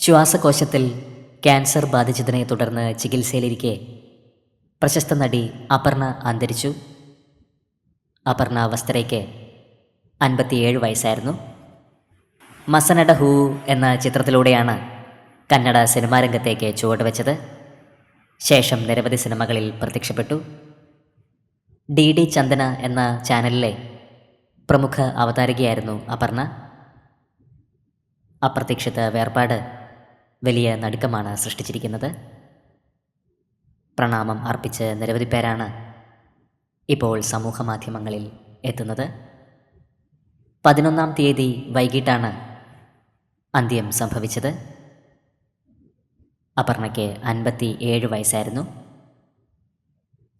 ശ്വാസകോശത്തിൽ cancer ബാധിച്ചതിനെ തുടർന്ന് ചികിത്സയിലിരിക്കെ പ്രശസ്ത നടി അപർണ അന്തരിച്ചു. അപർണ വസ്ത്രയ്ക്ക് അൻപത്തിയേഴ് വയസ്സായിരുന്നു. മസനട ഹൂ എന്ന ചിത്രത്തിലൂടെയാണ് കന്നഡ സിനിമാ രംഗത്തേക്ക് ചുവടുവെച്ചത്. ശേഷം നിരവധി സിനിമകളിൽ പ്രത്യക്ഷപ്പെട്ടു. ഡി ഡി ചന്ദന എന്ന ചാനലിലെ പ്രമുഖ അവതാരകയായിരുന്നു അപർണ. അപ്രതീക്ഷിത വേർപാട് വലിയ നടുക്കമാണ് സൃഷ്ടിച്ചിരിക്കുന്നത്. പ്രണാമം അർപ്പിച്ച് നിരവധി പേരാണ് ഇപ്പോൾ സമൂഹ മാധ്യമങ്ങളിൽ എത്തുന്നത്. പതിനൊന്നാം തീയതി വൈകിട്ടാണ് അന്ത്യം സംഭവിച്ചത്. അപർണയ്ക്ക് അൻപത്തി ഏഴ് വയസ്സായിരുന്നു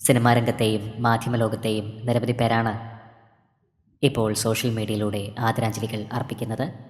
സിനിമാരംഗത്തെയും മാധ്യമലോകത്തെയും നിരവധി പേരാണ് ഇപ്പോൾ സോഷ്യൽ മീഡിയയിലൂടെ ആദരാഞ്ജലികൾ അർപ്പിക്കുന്നത്.